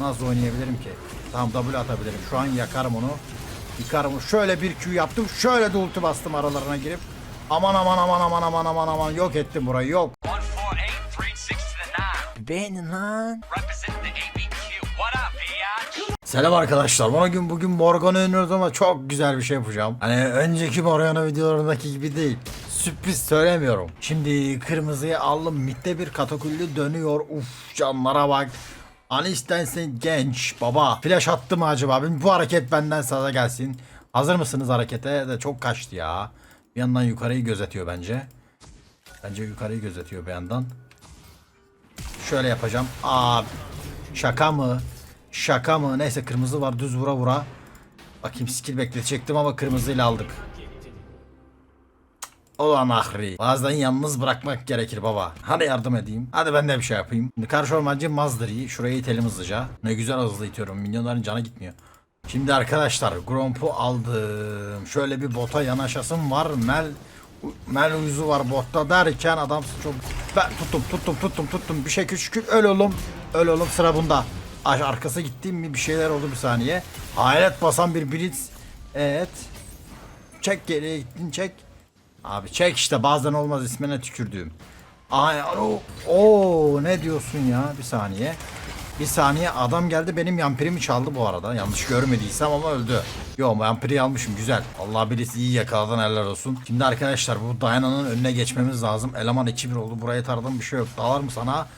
Nasıl oynayabilirim ki? Tamam W atabilirim. Şu an yakarım onu. Yıkarım. Şöyle bir Q yaptım. Şöyle de ulti bastım aralarına girip. Aman aman aman aman aman aman aman yok ettim burayı yok. 148, 36 to the 9. Benim lan. Selam arkadaşlar. Bana gün bugün Morgan oynuyoruz ama çok güzel bir şey yapacağım. Hani önceki Morgana videolarındaki gibi değil. Sürpriz söylemiyorum. Şimdi kırmızıyı aldım. Mitte bir katakulli dönüyor. Uf canlara bak. Anistensin genç baba. Flash attı mı acaba? Bu hareket benden sana gelsin. Hazır mısınız harekete? De çok kaçtı ya. Bir yandan yukarıyı gözetiyor bence. Bence yukarıyı gözetiyor bir yandan. Şöyle yapacağım. Aa şaka mı? Şaka mı? Neyse kırmızı var düz vura vura. Bakayım skill bekletecektim ama kırmızıyla aldık. Ulan ahri. Bazen yalnız bırakmak gerekir baba. Hadi yardım edeyim. Hadi ben de bir şey yapayım. Şimdi karşı ormancı Mazdri'yi şuraya itelim hızlıca. Ne güzel hızlı itiyorum. Minyonların canı gitmiyor. Şimdi arkadaşlar Gromp'u aldım. Şöyle bir bota yanaşasım var. Mel Mel uyuzu var botta derken adam çok ben tuttum tuttum tuttum tuttum bir şey küçük öl oğlum öl oğlum sıra bunda Ar- arkası gittim mi bir şeyler oldu bir saniye hayret basan bir blitz evet çek geriye gittin çek abi çek işte bazen olmaz ismine tükürdüğüm ay o o ne diyorsun ya bir saniye bir saniye adam geldi benim yampirimi çaldı bu arada. Yanlış görmediysem ama öldü. Yo yampiri almışım güzel. Allah birisi iyi yakaladın eller olsun. Şimdi arkadaşlar bu Dayana'nın önüne geçmemiz lazım. Eleman 2-1 oldu. Buraya taradım bir şey yok. Dalar mı sana?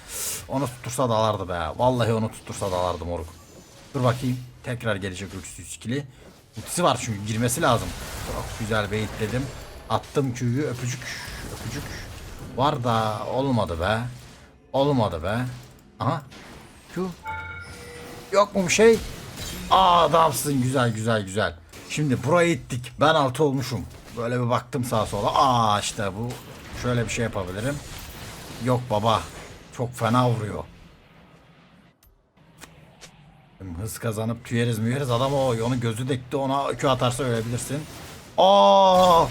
Onu tutursa dalardı be. Vallahi onu tutursa dalardı moruk. Dur bakayım. Tekrar gelecek öksüz ikili. Ultisi var çünkü girmesi lazım. Çok güzel beyitledim. Attım Q'yu öpücük. Öpücük. Var da olmadı be. Olmadı be. Aha. Q. Yok mu bir şey? Aa adamsın güzel güzel güzel. Şimdi buraya ittik. Ben altı olmuşum. Böyle bir baktım sağa sola. Aa işte bu. Şöyle bir şey yapabilirim. Yok baba. Çok fena vuruyor. Hız kazanıp tüyeriz müyeriz adam o onu gözü dekti ona Q atarsa ölebilirsin. Aa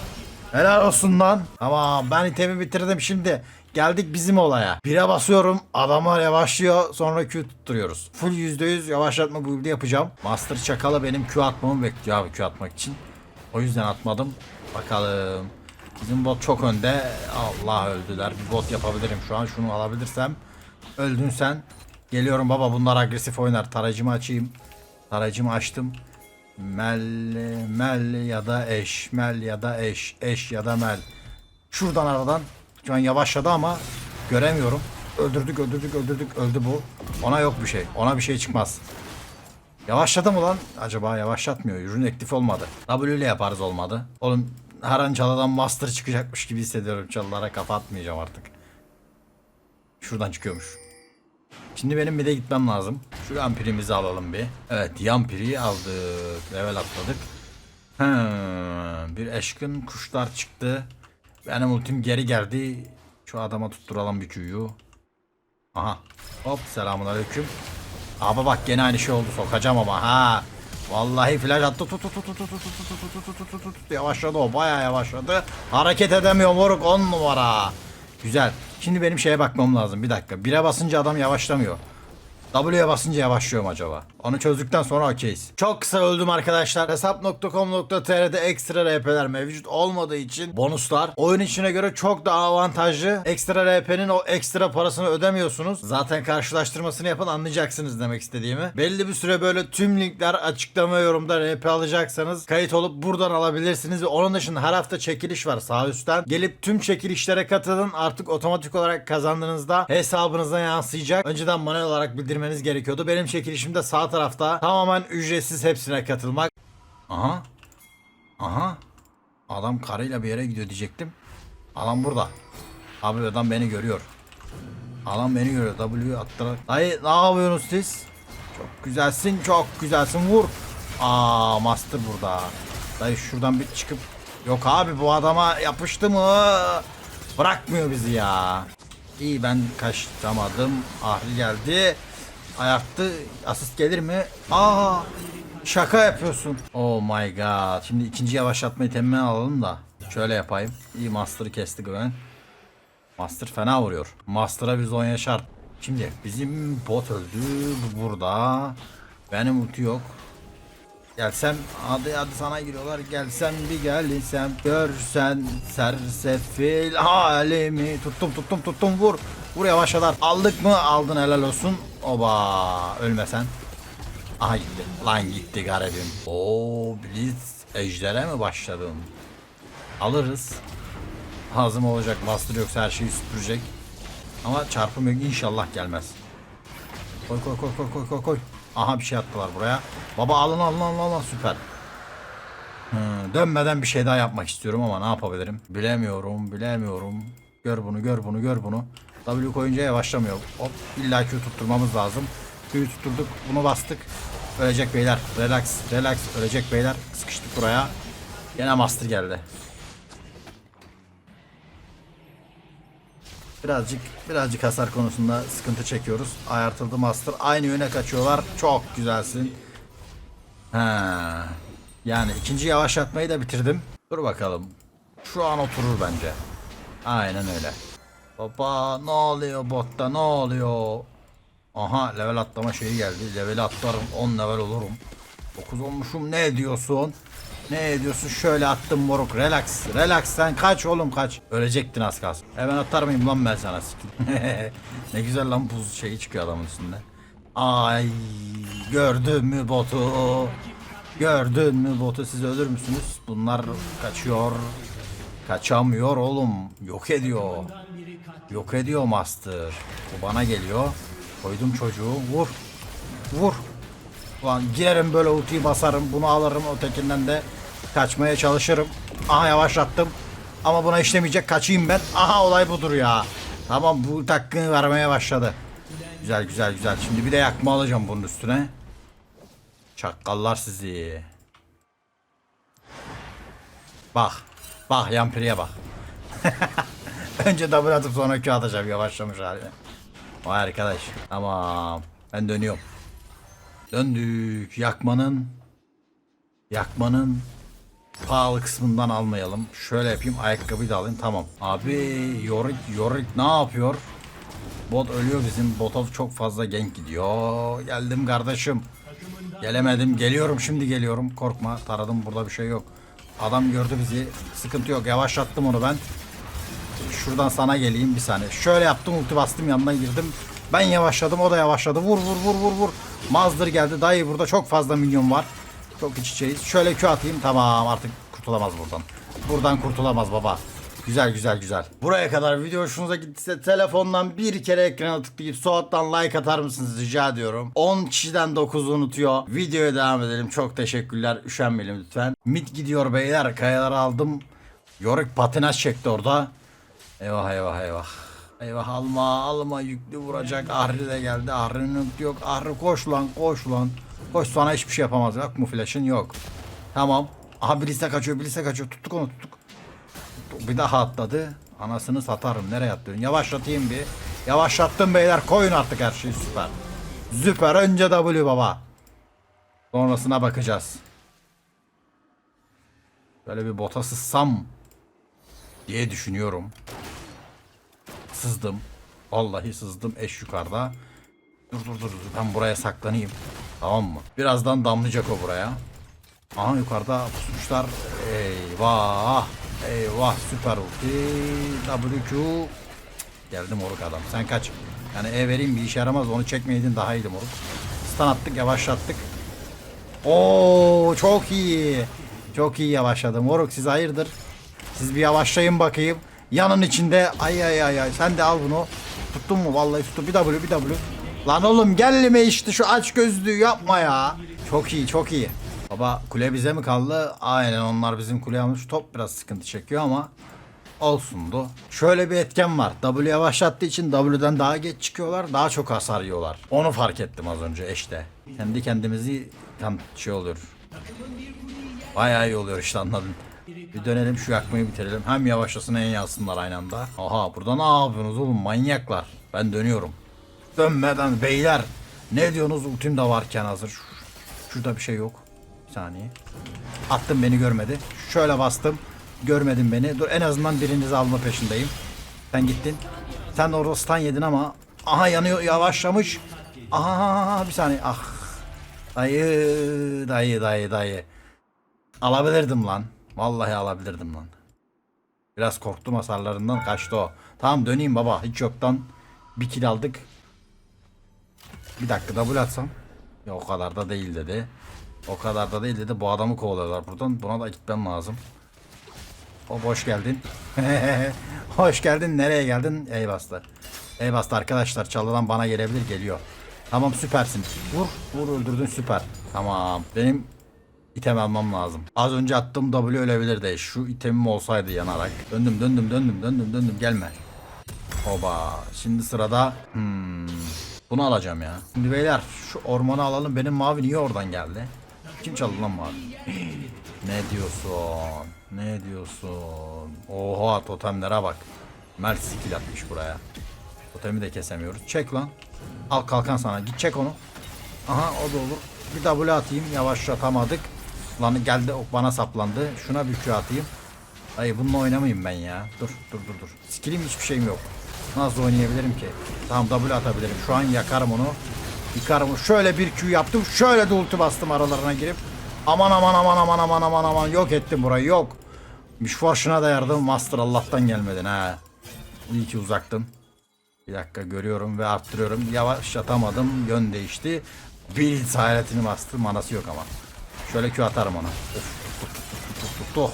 helal olsun lan. Tamam ben itemi bitirdim şimdi. Geldik bizim olaya. Bire basıyorum. Adamlar yavaşlıyor. Sonra Q tutturuyoruz. Full %100 yavaşlatma build'i yapacağım. Master Çakal'a benim Q atmamı bekliyor abi Q atmak için. O yüzden atmadım. Bakalım. Bizim bot çok önde. Allah öldüler. Bir bot yapabilirim şu an. Şunu alabilirsem. Öldün sen. Geliyorum baba bunlar agresif oynar. Tarayıcımı açayım. Tarayıcımı açtım. Mel, mel ya da eş. Mel ya da eş. Eş ya da mel. Şuradan aradan. Şu an yavaşladı ama göremiyorum. Öldürdük öldürdük öldürdük öldü bu. Ona yok bir şey. Ona bir şey çıkmaz. Yavaşladı mı lan? Acaba yavaşlatmıyor. Ürün aktif olmadı. W ile yaparız olmadı. Oğlum her an çalıdan master çıkacakmış gibi hissediyorum. Çalılara kafa atmayacağım artık. Şuradan çıkıyormuş. Şimdi benim bir de gitmem lazım. Şu yampirimizi alalım bir. Evet yampiri aldık. Level atladık. Hmm, bir eşkın kuşlar çıktı. Benim ultim geri geldi. Şu adama tutturalım bir Q'yu. Aha. Hop selamun aleyküm. Abi bak gene aynı şey oldu sokacağım ama ha. Vallahi flash attı tut tut tut tut tut tut tut tut tut tut yavaşladı o bayağı yavaşladı. Hareket edemiyor moruk 10 numara. Güzel. Şimdi benim şeye bakmam lazım bir dakika. 1'e basınca adam yavaşlamıyor. W'ye basınca yavaşlıyor mu acaba? Onu çözdükten sonra okeyiz. Çok kısa öldüm arkadaşlar. Hesap.com.tr'de ekstra RP'ler mevcut olmadığı için bonuslar oyun içine göre çok daha avantajlı. Ekstra RP'nin o ekstra parasını ödemiyorsunuz. Zaten karşılaştırmasını yapın anlayacaksınız demek istediğimi. Belli bir süre böyle tüm linkler açıklama yorumda RP alacaksanız kayıt olup buradan alabilirsiniz. Ve onun dışında her hafta çekiliş var sağ üstten. Gelip tüm çekilişlere katılın. Artık otomatik olarak kazandığınızda hesabınıza yansıyacak. Önceden manuel olarak bildirmeniz gerekiyordu. Benim çekilişimde sağ tarafta tamamen ücretsiz hepsine katılmak. Aha. Aha. Adam karıyla bir yere gidiyor diyecektim. Adam burada. Abi adam beni görüyor. Adam beni görüyor. W attırarak. Dayı ne yapıyorsunuz siz? Çok güzelsin, çok güzelsin. Vur. Aa, Master burada. Dayı şuradan bir çıkıp Yok abi bu adama yapıştı mı? Bırakmıyor bizi ya. İyi ben kaçtamadım. Ahri geldi. Ayarttı. Asist gelir mi? Aa! Şaka yapıyorsun. Oh my god. Şimdi ikinci yavaşlatmayı temmmen alalım da. Şöyle yapayım. İyi Master'ı kestik ben. Master fena vuruyor. Master'a bir Zonya şart. Şimdi bizim bot öldü. Bu burada. Benim ulti yok. Gelsem hadi hadi sana giriyorlar. Gelsem bir gelsem görsen sersefil halimi. Tuttum tuttum tuttum. Vur. Vur yavaşlar aldık mı? Aldın helal olsun. Oba. Ölmesen. Aha gitti. Lan gitti garibim. Oo Blitz ejdere mi başladın? Alırız. Hazım olacak bastır yoksa her şeyi süpürecek. Ama çarpım yok. İnşallah gelmez. Koy koy koy koy koy koy. Aha bir şey attılar buraya. Baba alın alın alın alın süper. Hı, dönmeden bir şey daha yapmak istiyorum ama ne yapabilirim? Bilemiyorum bilemiyorum. Gör bunu gör bunu gör bunu. W koyunca yavaşlamıyor. Hop illa Q tutturmamız lazım. Q'yu tutturduk bunu bastık. Ölecek beyler. Relax relax ölecek beyler. Sıkıştık buraya. Gene master geldi. Birazcık birazcık hasar konusunda sıkıntı çekiyoruz. Ayartıldı master. Aynı yöne kaçıyorlar. Çok güzelsin. Ha. Yani ikinci yavaşlatmayı da bitirdim. Dur bakalım. Şu an oturur bence. Aynen öyle. Baba ne oluyor botta ne oluyor? Aha level atlama şeyi geldi. Level atlarım 10 level olurum. 9 olmuşum ne ediyorsun? Ne ediyorsun? Şöyle attım moruk. Relax. Relax sen kaç oğlum kaç. Ölecektin az kalsın. Hemen atar mıyım lan ben sana ne güzel lan buz şeyi çıkıyor adamın üstünde. Ay gördün mü botu? Gördün mü botu siz ölür müsünüz? Bunlar kaçıyor. Kaçamıyor oğlum. Yok ediyor. Yok ediyor Master. Bu bana geliyor. Koydum çocuğu. Vur. Vur. Ulan girerim böyle ultiyi basarım. Bunu alırım ötekinden de kaçmaya çalışırım. Aha yavaşlattım. Ama buna işlemeyecek. Kaçayım ben. Aha olay budur ya. Tamam bu hakkını vermeye başladı. Güzel güzel güzel. Şimdi bir de yakma alacağım bunun üstüne. Çakkallar sizi. Bak. Bak yampiriye bak. Önce double atıp sonra Q atacağım yavaşlamış haline. Vay arkadaş. Tamam. Ben dönüyorum. Döndük. Yakmanın yakmanın pahalı kısmından almayalım. Şöyle yapayım. Ayakkabıyı da alayım. Tamam. Abi Yorick Yorick ne yapıyor? Bot ölüyor bizim. Bota çok fazla gank gidiyor. Geldim kardeşim. Gelemedim. Geliyorum şimdi geliyorum. Korkma. Taradım burada bir şey yok. Adam gördü bizi. Sıkıntı yok. Yavaşlattım onu ben. Şuradan sana geleyim bir saniye. Şöyle yaptım ulti bastım yandan girdim. Ben yavaşladım o da yavaşladı. Vur vur vur vur vur. Mazdır geldi. Dayı burada çok fazla milyon var. Çok iç içeyiz. Şöyle Q atayım. Tamam artık kurtulamaz buradan. Buradan kurtulamaz baba. Güzel güzel güzel. Buraya kadar video hoşunuza gittiyse telefondan bir kere ekrana tıklayıp Suat'tan like atar mısınız rica ediyorum. 10 kişiden 9'u unutuyor. Videoya devam edelim. Çok teşekkürler. Üşenmeyelim lütfen. Mid gidiyor beyler. Kayaları aldım. Yorick patinaj çekti orada. Eyvah eyvah eyvah. Eyvah alma alma yüklü vuracak. Ahri de geldi. Ahri'nin yok. Ahri koş lan koş lan. Koş sana hiçbir şey yapamaz. Yok mu flash'ın yok. Tamam. Aha birisi kaçıyor birisi kaçıyor. Tuttuk onu tuttuk. Bir daha atladı. Anasını satarım. Nereye attın? Yavaşlatayım bir. Yavaşlattım beyler. Koyun artık her şeyi süper. Süper. Önce W baba. Sonrasına bakacağız. Böyle bir bota sızsam diye düşünüyorum. Sızdım. Vallahi sızdım eş yukarıda. Dur dur dur. ben buraya saklanayım. Tamam mı? Birazdan damlayacak o buraya. Aha yukarıda pusmuşlar. Eyvah. Eyvah süper ulti. WQ. Geldi moruk adam. Sen kaç. Yani E vereyim bir işe yaramaz. Onu çekmeydin daha iyiydi moruk. Stun attık yavaşlattık. Oo çok iyi. Çok iyi yavaşladı. Moruk siz hayırdır? Siz bir yavaşlayın bakayım. Yanın içinde ay ay ay ay sen de al bunu. Tuttun mu? Vallahi tuttum. Bir W bir W. Lan oğlum gelme işte şu aç gözlüğü yapma ya. Çok iyi çok iyi. Baba kule bize mi kaldı? Aynen onlar bizim kuleye almış. Top biraz sıkıntı çekiyor ama olsundu. Şöyle bir etken var. W yavaşlattığı için W'den daha geç çıkıyorlar. Daha çok hasar yiyorlar. Onu fark ettim az önce eşte. Kendi kendimizi tam şey oluyor. Bayağı iyi oluyor işte anladın. Bir dönelim şu yakmayı bitirelim. Hem yavaşlasın hem yansınlar aynı anda. Aha burada ne yapıyorsunuz oğlum manyaklar. Ben dönüyorum. Dönmeden beyler. Ne diyorsunuz ultim de varken hazır. Şu- Şurada bir şey yok. Bir saniye. Attım beni görmedi. Şöyle bastım. Görmedin beni. Dur en azından birinizi alma peşindeyim. Sen gittin. Sen orada stun yedin ama Aha yanıyor yavaşlamış. Aha bir saniye. Ah. Dayı dayı dayı dayı. Alabilirdim lan. Vallahi alabilirdim lan. Biraz korktum hasarlarından kaçtı o. Tamam döneyim baba. Hiç yoktan bir kill aldık. Bir dakika double atsam. Ya o kadar da değil dedi. O kadar da değil dedi. Bu adamı kovalıyorlar buradan. Buna da gitmem lazım. O hoş geldin. hoş geldin. Nereye geldin? Ey bastı. Ey bastı arkadaşlar. Çalıdan bana gelebilir. Geliyor. Tamam süpersin. Vur. Vur öldürdün süper. Tamam. Benim item almam lazım. Az önce attığım W ölebilirdi. Şu itemim olsaydı yanarak. Döndüm döndüm döndüm döndüm döndüm. Gelme. Oba. Şimdi sırada hmm, bunu alacağım ya. Şimdi beyler şu ormanı alalım. Benim mavi niye oradan geldi? Kim çaldı lan mavi? ne diyorsun? Ne diyorsun? Oha totemlere bak. Mert skill atmış buraya. Totemi de kesemiyoruz. Çek lan. Al kalkan sana. Git çek onu. Aha o da olur. Bir W atayım. Yavaşlatamadık. Lan geldi ok bana saplandı. Şuna bir Q atayım. Ay bununla oynamayayım ben ya. Dur dur dur dur. Skillim hiçbir şeyim yok. Nasıl oynayabilirim ki? Tamam W atabilirim. Şu an yakarım onu. Yıkarım. Şöyle bir Q yaptım. Şöyle de ulti bastım aralarına girip. Aman aman aman aman aman aman aman. Yok ettim burayı yok. Müşforşuna da yardım. Master Allah'tan gelmedin ha. İyi ki uzaktın. Bir dakika görüyorum ve arttırıyorum. Yavaşlatamadım. Yön değişti. Bir hayretini bastı. Manası yok ama. Şöyle Q atarım ona. Of, tut, tut, tut, tut.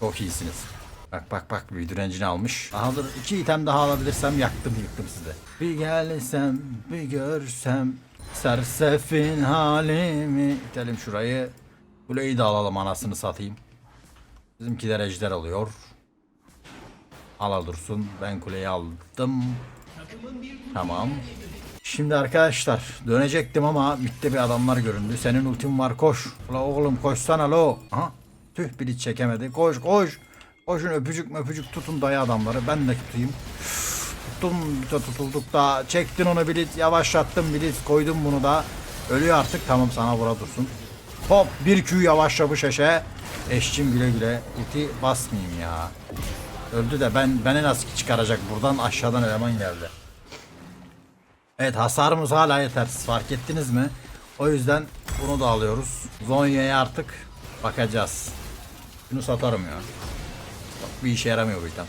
Çok iyisiniz. Bak bak bak bir direncini almış. Daha dur iki item daha alabilirsem yaktım yıktım size. Bir gelsem bir görsem sersefin halimi. İtelim şurayı. Kuleyi de alalım anasını satayım. Bizimkiler ejder alıyor. Ala dursun. Ben kuleyi aldım. Tamam. Şimdi arkadaşlar dönecektim ama bitti bir adamlar göründü. Senin ultin var koş. Ula oğlum koşsana lo. Aha. Tüh biri çekemedi. Koş koş. Koşun öpücük öpücük tutun dayı adamları. Ben de tutayım. Üf, Tuttum de tutulduk da. Çektin onu bilit. Yavaşlattım bilit. Koydum bunu da. Ölüyor artık. Tamam sana vura dursun. Hop bir Q yavaşlamış eşe. Eşçim güle güle. Ulti basmayayım ya. Öldü de ben beni nasıl çıkaracak buradan aşağıdan eleman geldi. Evet hasarımız hala yetersiz fark ettiniz mi? O yüzden bunu da alıyoruz. Zonya'ya artık bakacağız. Bunu satarım ya. Bir işe yaramıyor bu item.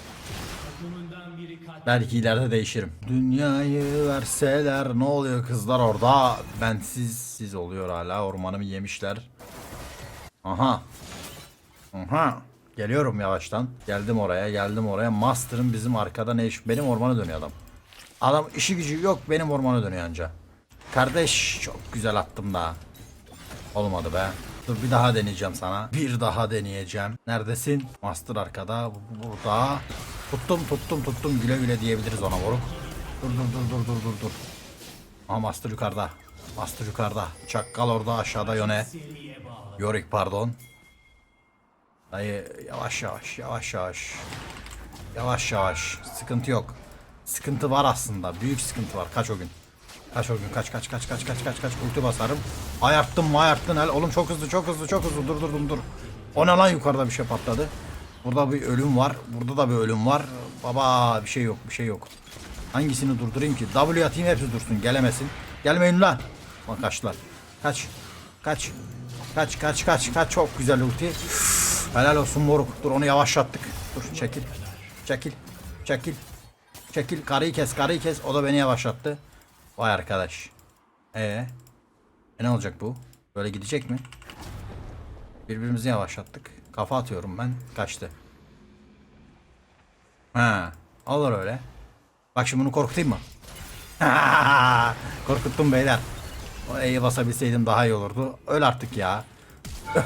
Belki ileride değişirim. Dünyayı verseler ne oluyor kızlar orada? Bensiz siz oluyor hala ormanımı yemişler. Aha. Aha. Geliyorum yavaştan. Geldim oraya, geldim oraya. Master'ın bizim arkada ne iş? Benim ormana dönüyor adam. Adam işi gücü yok, benim ormana dönüyor anca. Kardeş çok güzel attım daha. Olmadı be. Dur bir daha deneyeceğim sana. Bir daha deneyeceğim. Neredesin? Master arkada. bu- Burada. Tuttum tuttum tuttum güle güle diyebiliriz ona moruk. Dur dur dur dur dur dur dur. Aa Master yukarıda. Master yukarıda. Çakkal orada aşağıda yöne. Yorick pardon. Dayı yavaş yavaş yavaş yavaş. Yavaş yavaş. Sıkıntı yok. Sıkıntı var aslında. Büyük sıkıntı var. Kaç o gün. Kaç o gün. Kaç kaç kaç kaç kaç kaç kaç. Ulti basarım. Ayarttım mı ayarttın el. Oğlum çok hızlı çok hızlı çok hızlı. Dur dur dur dur. O ne lan yukarıda bir şey patladı. Burada bir ölüm var. Burada da bir ölüm var. Baba bir şey yok bir şey yok. Hangisini durdurayım ki? W atayım hepsi dursun. Gelemesin. Gelmeyin lan. Bak kaçtılar. Kaç. Kaç. Kaç kaç kaç kaç. Çok güzel ulti. Helal olsun moruk. Dur onu yavaşlattık. Dur çekil. Çekil. Çekil. Çekil. Karıyı kes karıyı kes. O da beni yavaşlattı. Vay arkadaş. Ee, e ne olacak bu? Böyle gidecek mi? Birbirimizi yavaşlattık. Kafa atıyorum ben. Kaçtı. Ha, olur öyle. Bak şimdi bunu korkutayım mı? Korkuttum beyler. O E'yi basabilseydim daha iyi olurdu. Öl artık ya.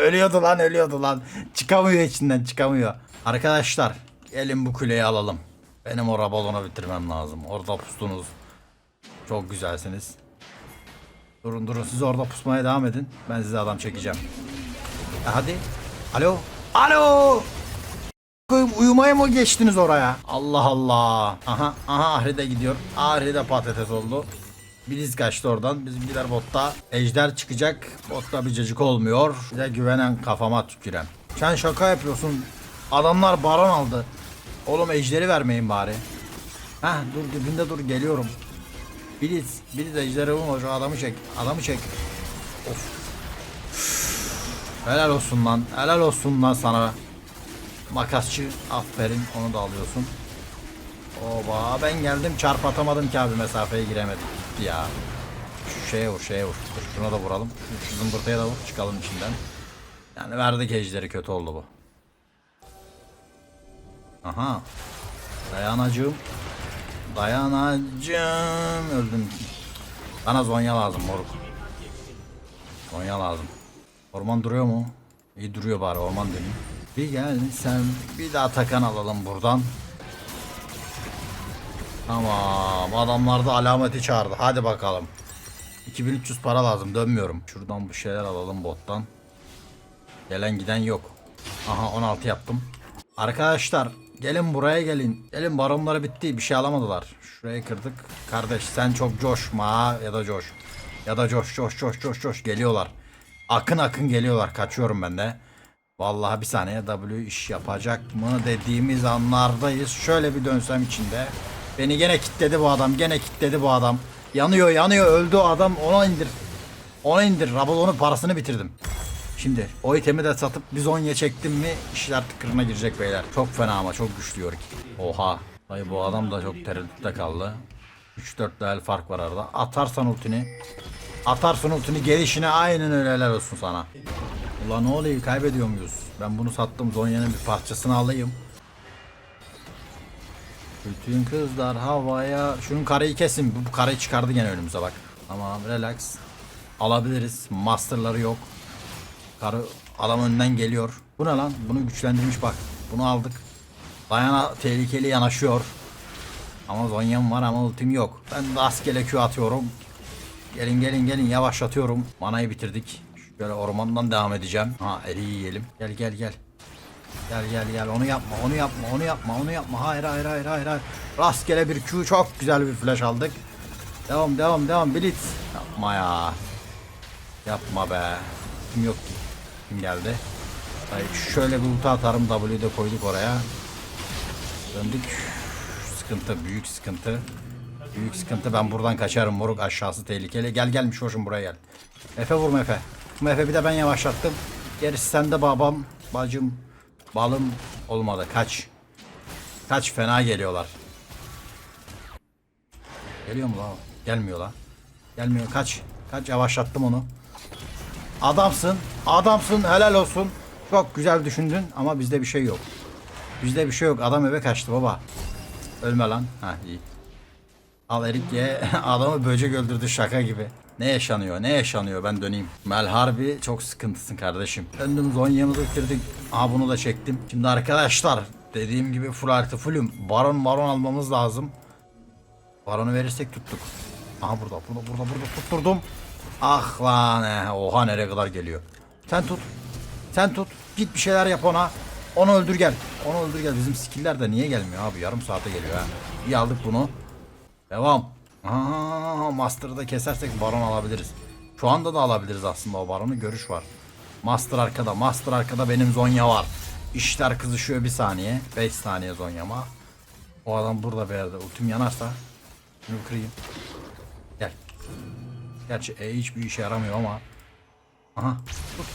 ölüyordu lan ölüyordu lan. Çıkamıyor içinden çıkamıyor. Arkadaşlar gelin bu kuleyi alalım. Benim o balonu bitirmem lazım. Orada pustunuz. Çok güzelsiniz. Durun durun siz orada pusmaya devam edin. Ben size adam çekeceğim. E hadi. Alo. Alo. Koyayım, Uyumaya mı geçtiniz oraya? Allah Allah. Aha aha Ahri de gidiyor. Ahri de patates oldu. Biliz kaçtı oradan. Bizimkiler botta. Ejder çıkacak. Botta bir cacık olmuyor. De güvenen kafama tüküren. Sen şaka yapıyorsun. Adamlar baron aldı. Oğlum ejderi vermeyin bari. Heh dur dibinde dur geliyorum. Biliz. Biliz ejderi vurma şu adamı çek. Adamı çek. Of. Helal olsun lan. Helal olsun lan sana. Makasçı. Aferin. Onu da alıyorsun. Oba ben geldim çarp atamadım ki abi mesafeye giremedik. Gitti ya. Şu şeye vur şeye vur. Dur, şuna da vuralım. Şu, şu zımbırtıya da vur çıkalım içinden. Yani verdik ejderi kötü oldu bu. Aha. Dayanacığım. Dayanacağım. Öldüm. Bana Zonya lazım moruk. Zonya lazım. Orman duruyor mu? İyi duruyor bari orman döneyim. Bir gel sen bir daha takan alalım buradan. Tamam adamlar da alameti çağırdı. Hadi bakalım. 2300 para lazım dönmüyorum. Şuradan bir şeyler alalım bottan. Gelen giden yok. Aha 16 yaptım. Arkadaşlar gelin buraya gelin. Gelin baronları bitti bir şey alamadılar. Şurayı kırdık. Kardeş sen çok coşma ya da coş. Ya da coş coş coş coş coş geliyorlar. Akın akın geliyorlar kaçıyorum ben de. Vallahi bir saniye W iş yapacak mı dediğimiz anlardayız. Şöyle bir dönsem içinde. Beni gene kitledi bu adam. Gene kitledi bu adam. Yanıyor yanıyor öldü adam. Ona indir. Ona indir. Rabadon'un parasını bitirdim. Şimdi o itemi de satıp biz 10'ya çektim mi işler tıkırına girecek beyler. Çok fena ama çok güçlüyor ki. Oha. Dayı bu adam da çok tereddütte kaldı. 3-4 level fark var arada. Atarsan ultini. Atarsın ultini gelişine aynen öyle helal olsun sana. Ulan ne oluyor kaybediyor muyuz? Ben bunu sattım Zonya'nın bir parçasını alayım. Bütün kızlar havaya. Şunun kareyi kesin. Bu, kareyi çıkardı gene önümüze bak. Tamam relax. Alabiliriz. Masterları yok. Karı adam önden geliyor. Bu ne lan? Bunu güçlendirmiş bak. Bunu aldık. Dayana tehlikeli yanaşıyor. Ama Zonya'm var ama ultim yok. Ben rastgele Q atıyorum. Gelin gelin gelin yavaşlatıyorum. Manayı bitirdik. Şöyle ormandan devam edeceğim. Ha eriği yiyelim. Gel gel gel. Gel gel gel onu yapma onu yapma onu yapma onu yapma. Hayır hayır hayır hayır hayır. Rastgele bir Q çok güzel bir flash aldık. Devam devam devam Blitz. Yapma ya. Yapma be. Kim yok ki? Kim geldi? Şöyle bir ulti atarım W'de koyduk oraya. Döndük. Sıkıntı büyük sıkıntı. Büyük sıkıntı ben buradan kaçarım moruk aşağısı tehlikeli. Gel gelmiş hoşum buraya gel. Efe vurma Efe. Efe bir de ben yavaşlattım. Gerisi sende babam, bacım, balım olmadı. Kaç. Kaç fena geliyorlar. Geliyor mu lan? o? Gelmiyor lan. Gelmiyor kaç. Kaç yavaşlattım onu. Adamsın. Adamsın helal olsun. Çok güzel düşündün ama bizde bir şey yok. Bizde bir şey yok. Adam eve kaçtı baba. Ölme lan. Ha iyi. Al Erik ye. Adamı böcek öldürdü şaka gibi. Ne yaşanıyor? Ne yaşanıyor? Ben döneyim. Mel harbi çok sıkıntısın kardeşim. Döndüm Zonya'mızı bitirdik. Aha bunu da çektim. Şimdi arkadaşlar dediğim gibi full artı fullüm. Baron baron almamız lazım. Baronu verirsek tuttuk. Aha burada burada burada burada tutturdum. Ah lan eh. Oha nereye kadar geliyor. Sen tut. Sen tut. Git bir şeyler yap ona. Onu öldür gel. Onu öldür gel. Bizim skiller de niye gelmiyor abi? Yarım saate geliyor ha. İyi aldık bunu. Devam. Aa, Master'ı da kesersek baron alabiliriz. Şu anda da alabiliriz aslında o baronu. Görüş var. Master arkada. Master arkada benim Zonya var. İşler kızışıyor bir saniye. 5 saniye Zonya'ma. O adam burada bir yerde. Ultim yanarsa. Şunu kırayım. Gerçi E hiçbir işe yaramıyor ama. Aha. Tut.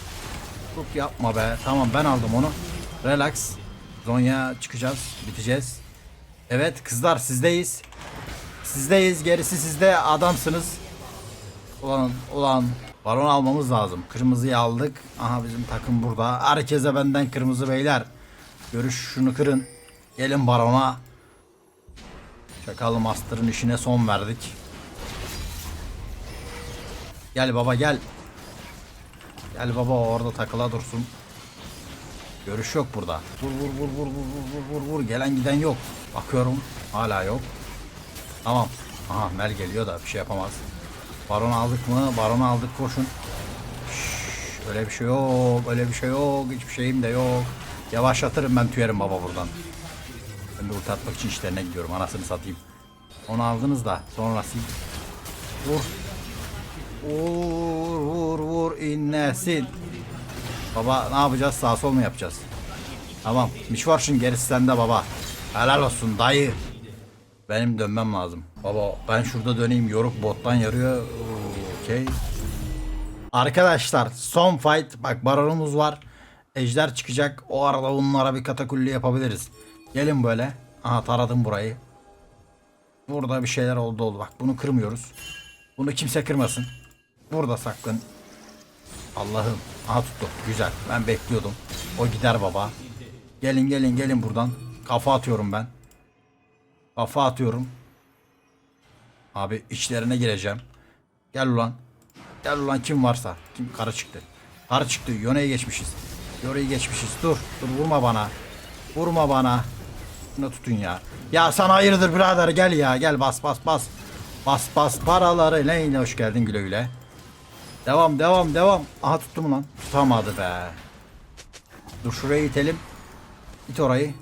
Tut yapma be. Tamam ben aldım onu. Relax. Zonya çıkacağız. Biteceğiz. Evet kızlar sizdeyiz. Sizdeyiz. Gerisi sizde adamsınız. Ulan ulan. Baron almamız lazım. Kırmızıyı aldık. Aha bizim takım burada. Herkese benden kırmızı beyler. Görüş şunu kırın. Gelin barona. Çakallı Master'ın işine son verdik. Gel baba gel. Gel baba orada takıla dursun. Görüş yok burada. Vur vur vur vur vur vur vur vur vur. Gelen giden yok. Bakıyorum hala yok. Tamam. Aha Mel geliyor da bir şey yapamaz. Baron aldık mı? Baron aldık koşun. Şşş, öyle bir şey yok. Öyle bir şey yok. Hiçbir şeyim de yok. Yavaşlatırım ben tüyerim baba buradan. Ben de ulti atmak için işlerine gidiyorum. Anasını satayım. Onu aldınız da sonrası. Vur. Vur vur vur inlesin. Baba ne yapacağız? Sağ sol mu yapacağız? Tamam. Mişvarşın gerisi sende baba. Helal olsun dayı. Benim dönmem lazım. Baba ben şurada döneyim. Yoruk bottan yarıyor. Okey. Arkadaşlar son fight. Bak baronumuz var. Ejder çıkacak. O arada bunlara bir katakulli yapabiliriz. Gelin böyle. Aha taradım burayı. Burada bir şeyler oldu oldu. Bak bunu kırmıyoruz. Bunu kimse kırmasın. Burada sakın. Allah'ım. Aha tuttu. Güzel. Ben bekliyordum. O gider baba. Gelin gelin gelin buradan. Kafa atıyorum ben. Kafa atıyorum. Abi içlerine gireceğim. Gel ulan. Gel ulan kim varsa. Kim karı çıktı. Karı çıktı. Yone'ye geçmişiz. Yone'yi geçmişiz. Dur. Dur vurma bana. Vurma bana. Şunu tutun ya. Ya sana hayırdır birader gel ya. Gel bas bas bas. Bas bas paraları. Neyine hoş geldin güle güle. Devam devam devam. Aha tuttum lan. Tutamadı be. Dur şurayı itelim. İt orayı.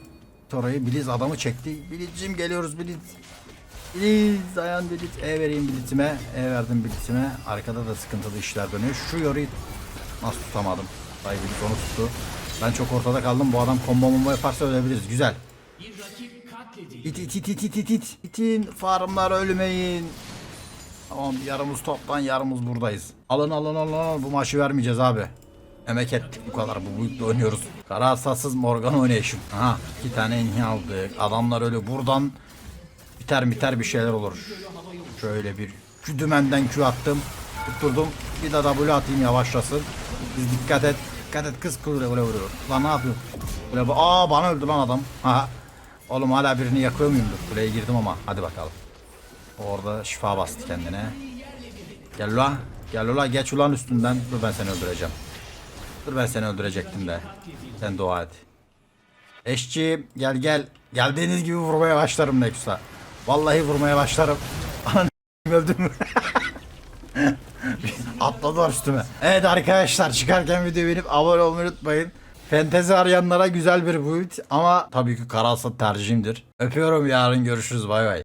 İt orayı. Biliz adamı çekti. Bilizciğim geliyoruz Biliz. Biliz dayan Biliz. E vereyim Biliz'ime. E verdim Biliz'ime. Arkada da sıkıntılı işler dönüyor. Şu yoruyu nasıl tutamadım. Dayı Biliz onu tuttu. Ben çok ortada kaldım. Bu adam combo mombo yaparsa ölebiliriz. Güzel. İt it it it it it it. İtin farmlar ölmeyin. Tamam yarımız toptan yarımız buradayız. Alın alın alın alın. Bu maçı vermeyeceğiz abi. Emek ettik bu kadar. Bu boyutla oynuyoruz. Kara hasatsız Morgan oynayışım. Aha iki tane enhi aldık. Adamlar öyle buradan biter biter bir şeyler olur. Şöyle bir şu dümenden Q attım. Tutturdum. Bir de W atayım yavaşlasın. Biz dikkat et. Dikkat et kız kız öyle vuruyor. Lan ne yapıyorsun? Böyle bu- Aa bana öldü lan adam. Aha. Oğlum hala birini yakıyor muyumdur? Kuleye girdim ama hadi bakalım. Orada şifa bastı kendine. Gel ulan. Gel ulan geç ulan üstünden. Dur ben seni öldüreceğim. Dur ben seni öldürecektim de. Sen dua et. Eşçi gel gel. Geldiğiniz gibi vurmaya başlarım Nexus'a. Vallahi vurmaya başlarım. Ananı öldüm? Atladılar üstüme. Evet arkadaşlar çıkarken videoyu beğenip abone olmayı unutmayın. Fentezi arayanlara güzel bir build ama tabii ki karalsa tercihimdir. Öpüyorum yarın görüşürüz bay bay.